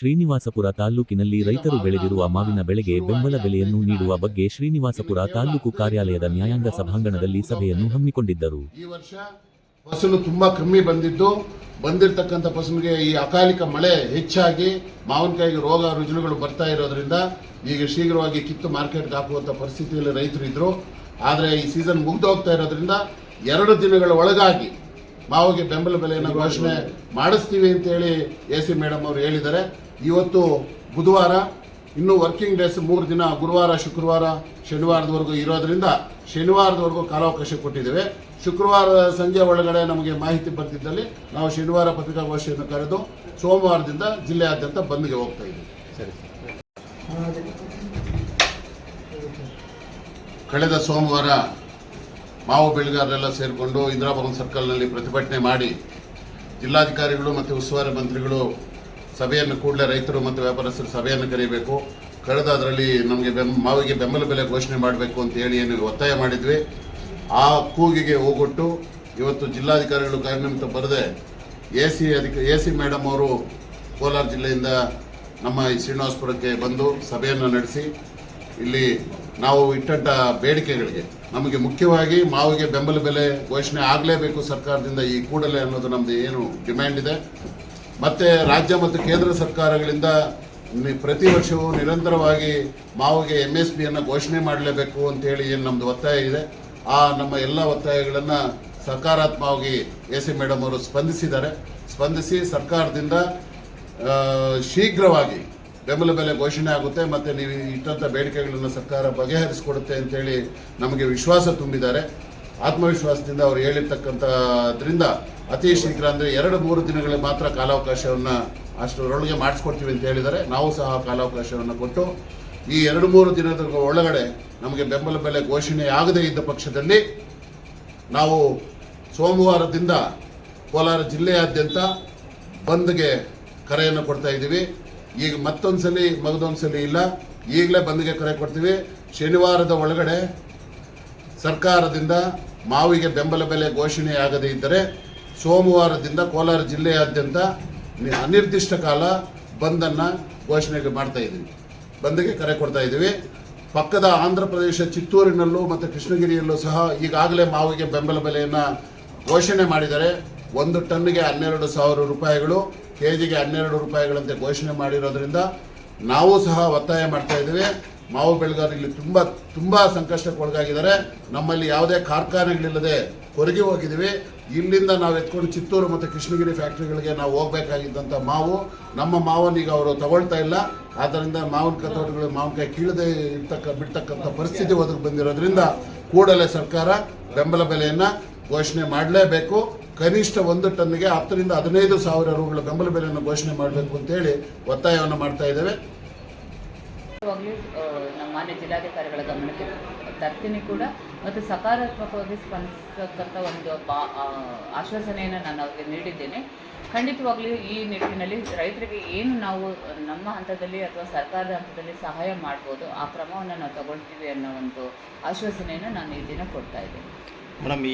ಶ್ರೀನಿವಾಸಪುರ ತಾಲ್ಲೂಕಿನಲ್ಲಿ ರೈತರು ಬೆಳೆದಿರುವ ಮಾವಿನ ಬೆಳೆಗೆ ಬೆಂಬಲ ಬೆಲೆಯನ್ನು ನೀಡುವ ಬಗ್ಗೆ ಶ್ರೀನಿವಾಸಪುರ ತಾಲ್ಲೂಕು ಕಾರ್ಯಾಲಯದ ನ್ಯಾಯಾಂಗ ಸಭಾಂಗಣದಲ್ಲಿ ಸಭೆಯನ್ನು ಹಮ್ಮಿಕೊಂಡಿದ್ದರು. ಈ ವರ್ಷ ಫಸಲು ತುಂಬಾ ಕಮ್ಮಿ ಬಂದಿದ್ದು, ಬಂದಿರತಕ್ಕಂಥ ಫಸಲಿಗೆ ಈ ಅಕಾಲಿಕ ಮಳೆ ಹೆಚ್ಚಾಗಿ ಮಾವಿನಕಾಯಿಗೆ ರೋಗ ರುಜಿನಗಳು ಬರ್ತಾ ಇರೋದ್ರಿಂದ ಈಗ ಶೀಘ್ರವಾಗಿ ಕಿತ್ತು ಮಾರ್ಕೆಟ್ಗೆ ಹಾಕುವಂಥ ಪರಿಸ್ಥಿತಿಯಲ್ಲಿ ರೈತರು ಇದ್ರು. ಆದರೆ ಈ ಸೀಸನ್ ಮುಗ್ದು ಹೋಗ್ತಾ ಇರೋದ್ರಿಂದ ಎರಡು ದಿನಗಳ ಒಳಗಾಗಿ ಮಾವಿಗೆ ಬೆಂಬಲ ಬೆಲೆಯನ್ನು ಘೋಷಣೆ ಮಾಡಿಸ್ತೀವಿ ಅಂತೇಳಿ ಎ ಸಿ ಮೇಡಮ್ ಅವರು ಹೇಳಿದ್ದಾರೆ. ಇವತ್ತು ಬುಧವಾರ ಇನ್ನು ವರ್ಕಿಂಗ್ ಡೇಸ್ ಮೂರು ದಿನ ಗುರುವಾರ ಶುಕ್ರವಾರ ಶನಿವಾರದವರೆಗೂ ಇರೋದ್ರಿಂದ ಶನಿವಾರದವರೆಗೂ ಕಾಲಾವಕಾಶ ಕೊಟ್ಟಿದ್ದೇವೆ. ಶುಕ್ರವಾರ ಸಂಜೆ ಒಳಗಡೆ ನಮಗೆ ಮಾಹಿತಿ ಬರ್ತಿದ್ದಲ್ಲಿ ನಾವು ಶನಿವಾರ ಪತ್ರಿಕಾಗೋಷ್ಠಿಯನ್ನು ಕರೆದು ಸೋಮವಾರದಿಂದ ಜಿಲ್ಲೆಯಾದ್ಯಂತ ಬಂದ್ಗೆ ಹೋಗ್ತಾ ಇದ್ದೀವಿ. ಕಳೆದ ಸೋಮವಾರ ಮಾವು ಬೆಳೆಗಾರರೆಲ್ಲ ಸೇರಿಕೊಂಡು ಇಂದಿರಾಭವನ್ ಸರ್ಕಲ್ನಲ್ಲಿ ಪ್ರತಿಭಟನೆ ಮಾಡಿ ಜಿಲ್ಲಾಧಿಕಾರಿಗಳು ಮತ್ತು ಉಸ್ತುವಾರಿ ಮಂತ್ರಿಗಳು ಸಭೆಯನ್ನು ಕೂಡಲೇ ರೈತರು ಮತ್ತು ವ್ಯಾಪಾರಸ್ಥರು ಸಭೆಯನ್ನು ಕರೀಬೇಕು. ಕಳೆದ ಅದರಲ್ಲಿ ನಮಗೆ ಬೆಂ, ಮಾವಿಗೆ ಬೆಂಬಲ ಬೆಲೆ ಘೋಷಣೆ ಮಾಡಬೇಕು ಅಂತ ಹೇಳಿ ಏನು ಒತ್ತಾಯ ಮಾಡಿದ್ವಿ. ಆ ಕೂಗಿಗೆ ಹೋಗೊಟ್ಟು ಇವತ್ತು ಜಿಲ್ಲಾಧಿಕಾರಿಗಳು ಕಾರ್ಯನಿಮಿತ್ತ ಬರದೆ ಎ ಸಿ ಅಧಿಕ, ಎ ಸಿ ಮೇಡಮ್ ಅವರು ಕೋಲಾರ ಜಿಲ್ಲೆಯಿಂದ ನಮ್ಮ ಈ ಶ್ರೀನಿವಾಸಪುರಕ್ಕೆ ಬಂದು ಸಭೆಯನ್ನು ನಡೆಸಿ, ಇಲ್ಲಿ ನಾವು ಇಟ್ಟಂಥ ಬೇಡಿಕೆಗಳಿಗೆ ನಮಗೆ ಮುಖ್ಯವಾಗಿ ಮಾವಿಗೆ ಬೆಂಬಲ ಬೆಲೆ ಘೋಷಣೆ ಆಗಲೇಬೇಕು ಸರ್ಕಾರದಿಂದ ಈ ಕೂಡಲೇ ಅನ್ನೋದು ನಮ್ಮದು ಏನು ಡಿಮ್ಯಾಂಡ್ ಇದೆ. ಮತ್ತೆ ರಾಜ್ಯ ಮತ್ತು ಕೇಂದ್ರ ಸರ್ಕಾರಗಳಿಂದ ಪ್ರತಿ ವರ್ಷವೂ ನಿರಂತರವಾಗಿ ಮಾವಿಗೆ ಎಂ ಎಸ್ ಪಿಯನ್ನು ಘೋಷಣೆ ಮಾಡಲೇಬೇಕು ಅಂತೇಳಿ ಏನು ನಮ್ಮದು ಒತ್ತಾಯ ಇದೆ. ಆ ನಮ್ಮ ಎಲ್ಲ ಒತ್ತಾಯಗಳನ್ನು ಸಕಾರಾತ್ಮಕವಾಗಿ ಎ ಸಿ ಮೇಡಮ್ ಅವರು ಸ್ಪಂದಿಸಿದ್ದಾರೆ. ಸ್ಪಂದಿಸಿ ಸರ್ಕಾರದಿಂದ ಶೀಘ್ರವಾಗಿ ಬೆಂಬಲ ಬೆಲೆ ಘೋಷಣೆ ಆಗುತ್ತೆ ಮತ್ತು ನೀವು ಇಟ್ಟಂಥ ಬೇಡಿಕೆಗಳನ್ನು ಸರ್ಕಾರ ಬಗೆಹರಿಸಿಕೊಡುತ್ತೆ ಅಂತೇಳಿ ನಮಗೆ ವಿಶ್ವಾಸ ತುಂಬಿದ್ದಾರೆ. ಆತ್ಮವಿಶ್ವಾಸದಿಂದ ಅವರು ಹೇಳಿರ್ತಕ್ಕಂಥದ್ರಿಂದ ಅತಿ ಶೀಘ್ರ ಅಂದರೆ ಎರಡು ಮೂರು ದಿನಗಳಿಗೆ ಮಾತ್ರ ಕಾಲಾವಕಾಶವನ್ನು ಅಷ್ಟರೊಳಗೆ ಮಾಡಿಸ್ಕೊಡ್ತೀವಿ ಅಂತ ಹೇಳಿದರೆ ನಾವು ಸಹ ಕಾಲಾವಕಾಶವನ್ನು ಕೊಟ್ಟು ಈ ಎರಡು ಮೂರು ದಿನದ ಒಳಗಡೆ ನಮಗೆ ಬೆಂಬಲ ಬೆಲೆ ಘೋಷಣೆ ಆಗದೇ ಇದ್ದ ಪಕ್ಷದಲ್ಲಿ ನಾವು ಸೋಮವಾರದಿಂದ ಕೋಲಾರ ಜಿಲ್ಲೆಯಾದ್ಯಂತ ಬಂದ್ಗೆ ಕರೆಯನ್ನು ಕೊಡ್ತಾ ಇದ್ದೀವಿ. ಈಗ ಮತ್ತೊಂದ್ಸಲಿ ಮಗದೊಂದ್ಸಲಿ ಇಲ್ಲ. ಈಗಲೇ ಬಂದ್ಗೆ ಕರೆ ಕೊಡ್ತೀವಿ. ಶನಿವಾರದ ಒಳಗಡೆ ಸರ್ಕಾರದಿಂದ ಮಾವಿಗೆ ಬೆಂಬಲ ಬೆಲೆ ಘೋಷಣೆ ಆಗದೇ ಇದ್ದರೆ ಸೋಮವಾರದಿಂದ ಕೋಲಾರ ಜಿಲ್ಲೆಯಾದ್ಯಂತ ಅನಿರ್ದಿಷ್ಟ ಕಾಲ ಬಂದನ್ನು ಘೋಷಣೆ ಮಾಡ್ತಾ ಇದ್ದೀವಿ. ಬಂದ್ಗೆ ಕರೆ ಕೊಡ್ತಾ ಇದ್ದೀವಿ. ಪಕ್ಕದ ಆಂಧ್ರ ಪ್ರದೇಶ, ಚಿತ್ತೂರಿನಲ್ಲೂ ಮತ್ತು ಕೃಷ್ಣಗಿರಿಯಲ್ಲೂ ಸಹ ಈಗಾಗಲೇ ಮಾವಿಗೆ ಬೆಂಬಲ ಬೆಲೆಯನ್ನು ಘೋಷಣೆ ಮಾಡಿದ್ದಾರೆ. ಒಂದು ಟನ್ಗೆ ಹನ್ನೆರಡು ಸಾವಿರ ರೂಪಾಯಿಗಳು ಕೆ ಜಿಗೆ ಹನ್ನೆರಡು ರೂಪಾಯಿಗಳಂತೆ ಘೋಷಣೆ ಮಾಡಿರೋದ್ರಿಂದ ನಾವು ಸಹ ಒತ್ತಾಯ ಮಾಡ್ತಾ ಇದ್ದೀವಿ. ಮಾವು ಬೆಳೆಗಾರರು ಇಲ್ಲಿ ತುಂಬ ತುಂಬ ಸಂಕಷ್ಟಕ್ಕೆ ಒಳಗಾಗಿದ್ದಾರೆ. ನಮ್ಮಲ್ಲಿ ಯಾವುದೇ ಕಾರ್ಖಾನೆಗಳಿಲ್ಲದೆ ಹೊರಗೆ ಹೋಗಿದ್ದೀವಿ. ಇಲ್ಲಿಂದ ನಾವು ಎತ್ಕೊಂಡು ಚಿತ್ತೂರು ಮತ್ತು ಕೃಷ್ಣಗಿರಿ ಫ್ಯಾಕ್ಟ್ರಿಗಳಿಗೆ ನಾವು ಹೋಗಬೇಕಾಗಿದ್ದಂಥ ಮಾವು, ನಮ್ಮ ಮಾವನ್ನು ಈಗ ಅವರು ತಗೊಳ್ತಾ ಇಲ್ಲ. ಆದ್ದರಿಂದ ಮಾವಿನ ತೋಟಗಳು ಮಾವಿನಕಾಯಿ ಕೀಳದೆ ಇರ್ತಕ್ಕ, ಬಿಡ್ತಕ್ಕಂಥ ಪರಿಸ್ಥಿತಿ ಒದಗಿ ಬಂದಿರೋದ್ರಿಂದ ಕೂಡಲೇ ಸರ್ಕಾರ ಬೆಂಬಲ ಬೆಲೆಯನ್ನು ಘೋಷಣೆ ಮಾಡಲೇಬೇಕು. ಕನಿಷ್ಠ ಒಂದು ಟನ್ನಿಗೆ ಹತ್ತರಿಂದ ಹದಿನೈದು ಸಾವಿರ ರೂಗಳ ಬೆಂಬಲ ಬೆಲೆಯನ್ನು ಘೋಷಣೆ ಮಾಡಬೇಕು ಅಂತೇಳಿ ಒತ್ತಾಯವನ್ನು ಮಾಡ್ತಾ ಇದ್ದೇವೆ. ಯಾವಾಗಲೂ ನಮ್ಮ ಮಾನ್ಯ ಜಿಲ್ಲಾಧಿಕಾರಿಗಳ ಗಮನಕ್ಕೆ ತರ್ತೀನಿ ಕೂಡ. ಮತ್ತು ಸಕಾರಾತ್ಮಕವಾಗಿ ಸ್ಪಂದಿಸತಕ್ಕಂಥ ಒಂದು ಬಾ ಆಶ್ವಾಸನೆಯನ್ನು ನಾನು ಅವರಿಗೆ ನೀಡಿದ್ದೇನೆ. ಖಂಡಿತವಾಗ್ಲೂ ಈ ನಿಟ್ಟಿನಲ್ಲಿ ರೈತರಿಗೆ ಏನು ನಾವು ನಮ್ಮ ಹಂತದಲ್ಲಿ ಅಥವಾ ಸರ್ಕಾರದ ಹಂತದಲ್ಲಿ ಸಹಾಯ ಮಾಡ್ಬೋದು, ಆ ಕ್ರಮವನ್ನು ನಾವು ತಗೊಳ್ತೀವಿ ಅನ್ನೋ ಒಂದು ಆಶ್ವಾಸನೆಯನ್ನು ನಾನು ಈ ದಿನ ಕೊಡ್ತಾ ಇದ್ದೇನೆ. ಮೇಡಮ್